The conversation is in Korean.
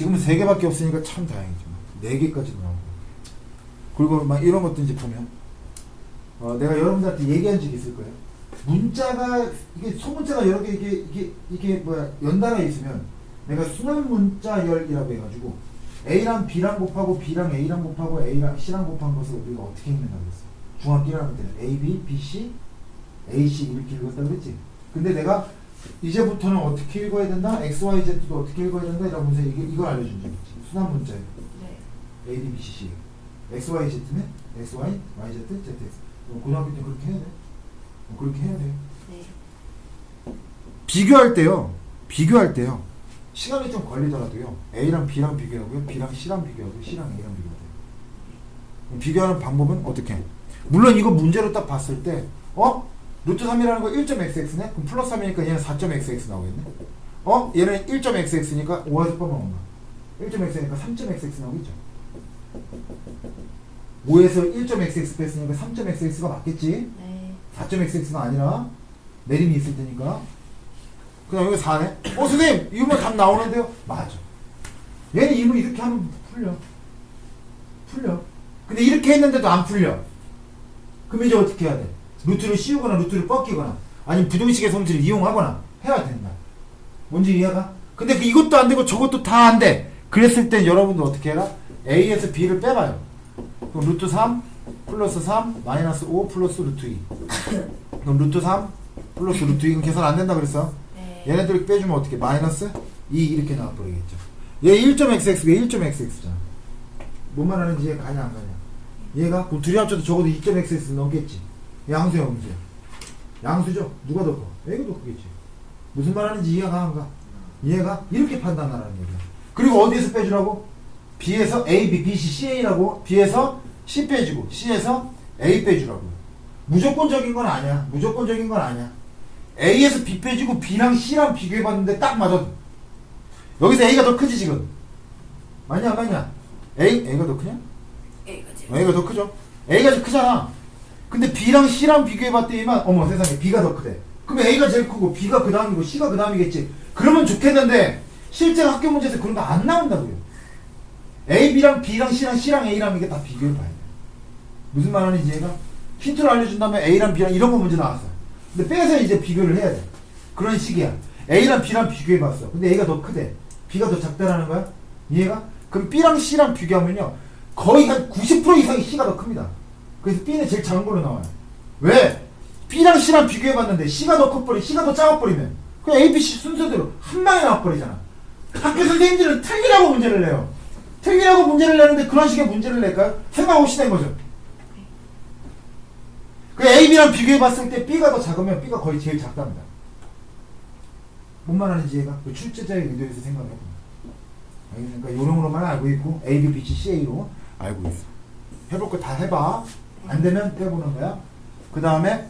지금은 세 개밖에 없으니까 참 다행이죠. 네 개까지 나오고. 그리고 막 이런 것도 이제 보면 어, 내가 여러분들한테 얘기한 적이 있을 거예요. 문자가 이게 소문자가 여러 개 이게 이게 이게 뭐야 연달아 있으면 내가 순환 문자열이라고 해가지고 A랑 B랑 곱하고 B랑 A랑 곱하고 A랑 C랑 곱한 것을 우리가 어떻게 읽는다고 그랬어? 1학년 때는 A, B, B, C, A, C 이렇게 읽었다고 그랬지? 근데 내가 이제부터는 어떻게 읽어야 된다? X, Y, Z도 어떻게 읽어야 된다? 이러면서 이게, 이걸 알려준 적이 있지. 순환 문자예요. 네. A, B, B, C, C. X, Y, Z는 X, Y, Y, Z, Z, X. 그럼 고등학교 때 그렇게 해야 돼. 어, 그렇게 해야 돼. 네. 비교할 때요. 비교할 때요. 시간이 좀 걸리더라도요. A랑 B랑 비교하고요. B랑 C랑 비교하고 C랑 A랑 비교하고요. 비교하는 방법은 어떻게? 해? 물론 이거 문제로 딱 봤을 때 어? 루트 3이라는 거 1.xx네? 그럼 플러스 3이니까 얘는 4.xx 나오겠네? 어? 얘는 1.xx니까 5와 제곱하면 얼마? 1.x니까 3.xx 나오겠죠? 5에서 1.xx 뺐으니까 3.xx가 맞겠지? 네. 4.xx가 아니라 내림이 있을 테니까 그냥 여기 4네 어 선생님 이거만 답 나오는데요? 맞아 얘는 이거 이렇게 하면 풀려 풀려 근데 이렇게 했는데도 안 풀려 그럼 이제 어떻게 해야 돼? 루트를 씌우거나 루트를 꺾이거나 아니면 부등식의 성질을 이용하거나 해야 된다. 뭔지 이해가? 근데 그 이것도 안 되고 저것도 다 안 돼. 그랬을 땐 여러분들 어떻게 해라? A에서 B를 빼봐요. 그럼 루트 3 플러스 3 마이너스 5 플러스 루트 2 그럼 루트 3 플러스 루트 2는 계산 안 된다 그랬어? 네. 얘네들 빼주면 어떻게? 마이너스 2 이렇게 나와버리겠죠. 얘 1.xx가 1.xx잖아. 뭔 말하는지 이해가? 가냐 안 가냐 얘가? 그럼 둘이 합쳐도 적어도 2.xx 넘겠지 양수야 음수야 양수죠? 누가 더 커? 얘가 더 크겠지. 무슨 말 하는지 이해가 안 가? 이해가? 이렇게 판단하라는 얘기야. 그리고 어디에서 빼주라고? B에서 A, B, B, C, CA라고? B에서 C 빼주고 C에서 A 빼주라고. 무조건적인 건 아니야. 무조건적인 건 아니야. A에서 B 빼주고 B랑 C랑 비교해봤는데 딱 맞아 여기서 A가 더 크지 지금? 맞냐 안 맞냐? A, A가 더 크냐? A가 제 A가 더 크죠? A가 더 크잖아 근데 B랑 C랑 비교해봤더니만 어머 세상에 B가 더 크대. 그럼 A가 제일 크고 B가 그 다음이고 C가 그 다음이겠지. 그러면 좋겠는데 실제 학교 문제에서 그런 거 안 나온다고요. A, B랑 B랑 C랑 C랑 A랑 이게 다 비교해봐야 돼. 무슨 말 하는지 얘가? 힌트를 알려준 다음에 A랑 B랑 이런 거 문제 나왔어 근데 빼서 이제 비교를 해야 돼. 그런 식이야. A랑 B랑 비교해봤어. 근데 A가 더 크대. B가 더 작다라는 거야? 이해가? 그럼 B랑 C랑 비교하면요. 거의 한 90% 이상이 C가 더 큽니다 그래서 B는 제일 작은 걸로 나와요. 왜? B랑 C랑 비교해봤는데 C가 더 커버리 C가 더 작아버리면 그냥 A, B, C 순서대로 한 방에 나와버리잖아. 학교 선생님들은 틀리라고 문제를 내요. 틀리라고 문제를 내는데 그런 식의 문제를 낼까요? 생각 없이 낸 거죠. 그 A, B랑 비교해봤을 때 B가 더 작으면 B가 거의 제일 작답니다. 뭔 말하는지 얘가? 그 출제자의 의도에서 생각해보면 그러니까 요령으로만 알고 있고 A, B, B, C, C로 알고 있어. 해볼 거 다 해봐 안 되면 빼보는 거야. 그 다음에